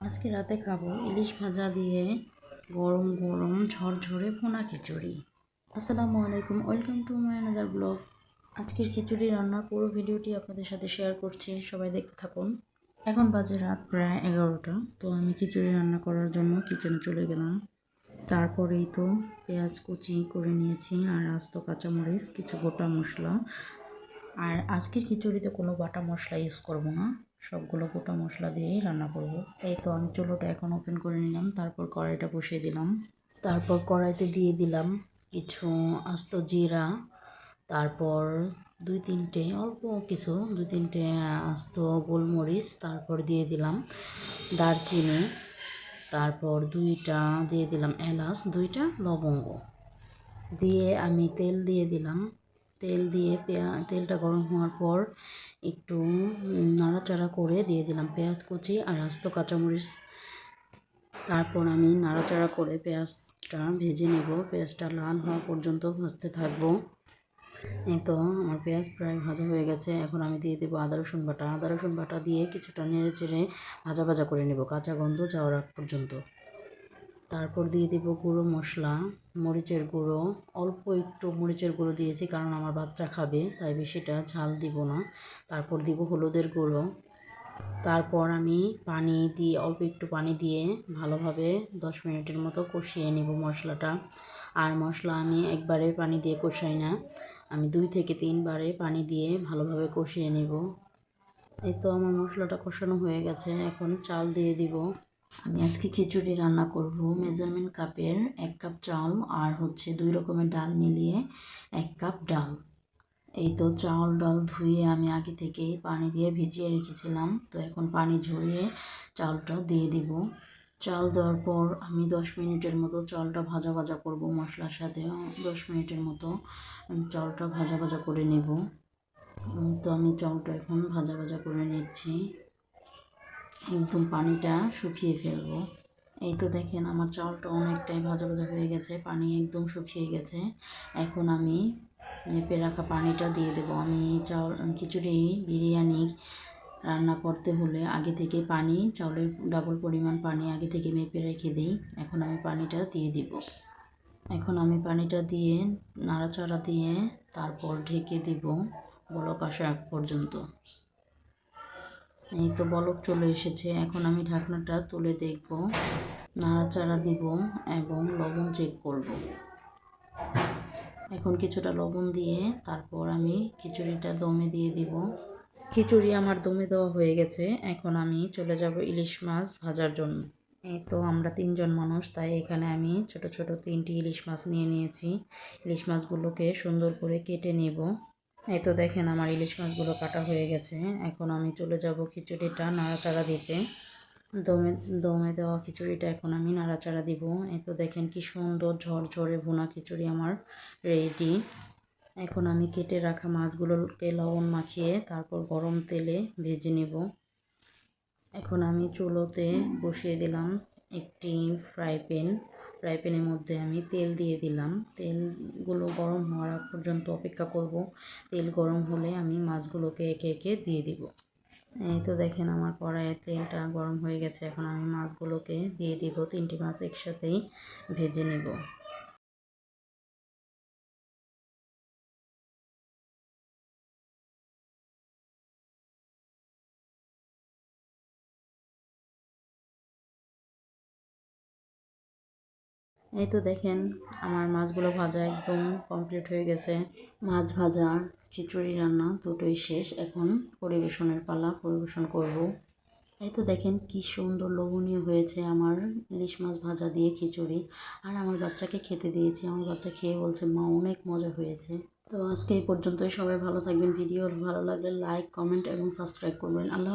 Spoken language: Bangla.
আজকে রাতে খাব ইলিশ ভাজা দিয়ে গরম গরম ঝরঝরে পোনা খিচুড়ি। আসসালামু আলাইকুম, welcome to my another blog আজকের খিচুড়ি রান্নার পুরো ভিডিওটি আপনাদের সাথে শেয়ার করছি, সবাই দেখতে থাকুন। এখন বাজে রাত প্রায় এগারোটা, তো আমি খিচুড়ি রান্না করার জন্য কিচেনে চলে গেলাম। তারপরেই তো পেঁয়াজ কুচি করে নিয়েছি আর আস্ত কাঁচামরিচ, কিছু গোটা মশলা। আর আজকের খিচুড়িতে কোনো বাটা মশলা ইউজ করব না। সবগুলো গোটা মশলা দিয়েই রান্না করব। এই তো আমি চুলোটা এখন ওপেন করে নিলাম, তারপর কড়াইটা বসিয়ে দিলাম। তারপর কড়াইতে দিয়ে দিলাম কিছু আস্ত জিরা, তারপর দুই তিনটে, অল্প কিছু, দুই তিনটে আস্ত গোলমরিচ, তারপর দিয়ে দিলাম দারচিনি, তারপর দুইটা দিয়ে দিলাম এলাচ, দুইটা লবঙ্গ। দিয়ে আমি তেল দিয়ে দিলাম তেল দিয়ে পেঁয়া, তেলটা গরম হওয়ার পর একটু নাড়াচাড়া করে দিয়ে দিলাম পেঁয়াজ কুচি আর আস্ত কাঁচামরিচ। তারপর আমি নাড়াচাড়া করে পেঁয়াজটা ভেজে নেব। পেঁয়াজটা লাল হওয়া পর্যন্ত ভাজতে থাকব। এই তো আমার পেঁয়াজ প্রায় ভাজা হয়ে গেছে। এখন আমি দিয়ে দেবো আদা, রসুন বাটা। আদা, রসুন বাটা দিয়ে কিছুটা নেড়ে চেড়ে ভাজা ভাজা করে নেব। কাঁচা গন্ধ যাওয়ার পর্যন্ত। তারপর দিয়ে দেব গুঁড়ো মশলা, মরিচের গুঁড়ো। অল্প একটু মরিচের গুঁড়ো দিয়েছি কারণ আমার বাচ্চা খাবে, তাই বেশিটা ঝাল দিব না। তারপর দিব হলুদের গুঁড়ো। তারপর আমি পানি দিয়ে, অল্প একটু পানি দিয়ে ভালোভাবে দশ মিনিটের মতো কষিয়ে নেব মশলাটা। আর মশলা আমি একবারে পানি দিয়ে কষাই না। আমি দুই থেকে তিনবারে পানি দিয়ে ভালোভাবে কষিয়ে নেব। এই তো আমার মশলাটা কষানো হয়ে গেছে। এখন চাল দিয়ে দিব। আমি আজকে খিচুড়ি রান্না করব। মেজারমেন্ট কাপের এক কাপ চাউল আর হচ্ছে দুই রকমের ডাল মিলিয়ে এক কাপ ডাল। এই তো চাউল ডাল ধুয়ে আমি আগে থেকে পানি দিয়ে ভিজিয়ে রেখেছিলাম। তো এখন পানি ঝরিয়ে চাউলটা দিয়ে দিব। চাল দেওয়ার পর আমি দশ মিনিটের মতো চালটা ভাজা ভাজা করব মশলার সাথে। দশ মিনিটের মতো চালটা ভাজা ভাজা করে নেব। তো আমি চালটা এখন ভাজা ভাজা করে নিচ্ছি। একদম পানিটা শুকিয়ে ফেলব। এই তো দেখেন আমার চালটা অনেকটাই ভাজা ভাজা হয়ে গেছে, পানি একদম শুকিয়ে গেছে। এখন আমি মেপে রাখা পানিটা দিয়ে দেবো। আমি চাল, খিচুড়ি, বিরিয়ানি রান্না করতে হলে আগে থেকে পানি চাউলের ডাবল পরিমাণ পানি আগে থেকে মেপে রেখে দিই। এখন আমি পানিটা দিয়ে দিব। এখন আমি পানিটা দিয়ে নাড়াচাড়া দিয়ে তারপর ঢেকে দিব বলক আসা এক পর্যন্ত। এই তো বলক চলে এসেছে। এখন আমি ঢাকনাটা তুলে দেখব, নাড়াচাড়া দিব এবং লবণ চেক করব। এখন কিছুটা লবণ দিয়ে তারপর আমি খিচুড়িটা দমে দিয়ে দিব। খিচুড়ি আমার দমে দেওয়া হয়ে গেছে। এখন আমি চলে যাব ইলিশ মাছ ভাজার জন্য। এই তো আমরা তিনজন মানুষ, তাই এখানে আমি ছোট ছোট তিনটি ইলিশ মাছ নিয়ে নিয়েছি। ইলিশ মাছগুলোকে সুন্দর করে কেটে নেব। এই তো দেখেন আমার ইলিশ মাছগুলো কাটা হয়ে গেছে। এখন আমি চলে যাব খিচুড়িটা নাড়াচাড়া দিতে। দমে দমে দেওয়া খিচুড়িটা এখন আমি নাড়াচাড়া দিব। এই তো দেখেন কি সুন্দর ঝরঝরে ভুনা খিচুড়ি আমার রেডি এখন আমি কেটে রাখা মাছগুলোকে লবণ মাখিয়ে তারপর গরম তেলে ভেজে নেব। এখন আমি চুলোতে বসিয়ে দিলাম একটি ফ্রাই প্যান। ফ্রাই প্যানের মধ্যে আমি তেল দিয়ে দিলাম। তেলগুলো গরম হওয়ার পর্যন্ত অপেক্ষা করব। তেল গরম হলে আমি মাছগুলোকে একে একে দিয়ে দিব। এই তো দেখেন আমার কড়াইয়ে তেলটা গরম হয়ে গেছে। এখন আমি মাছগুলোকে দিয়ে দিব। তিনটি মাছ একসাথেই ভেজে নেব। এই তো দেখেন, আমার মাছগুলো ভাজা একদম কমপ্লিট হয়ে গেছে। মাছ ভাজা, খিচুড়ি রান্না দুটোই শেষ। এখন পরিবেশনের পালা পরিবেশন করব। এই তো দেখেন, কি সুন্দর লোভনীয় হয়েছে আমার ইলিশ মাছ ভাজা দিয়ে খিচুড়ি। আর আমার বাচ্চাকে খেতে দিয়েছি। আমার বাচ্চা খেয়ে বলছে, মা, অনেক মজা হয়েছে। তো আজকে এই পর্যন্তই। সবাই ভালো থাকবেন। ভিডিও ভালো লাগলে লাইক, কমেন্ট এবং সাবস্ক্রাইব করবেন। আল্লাহ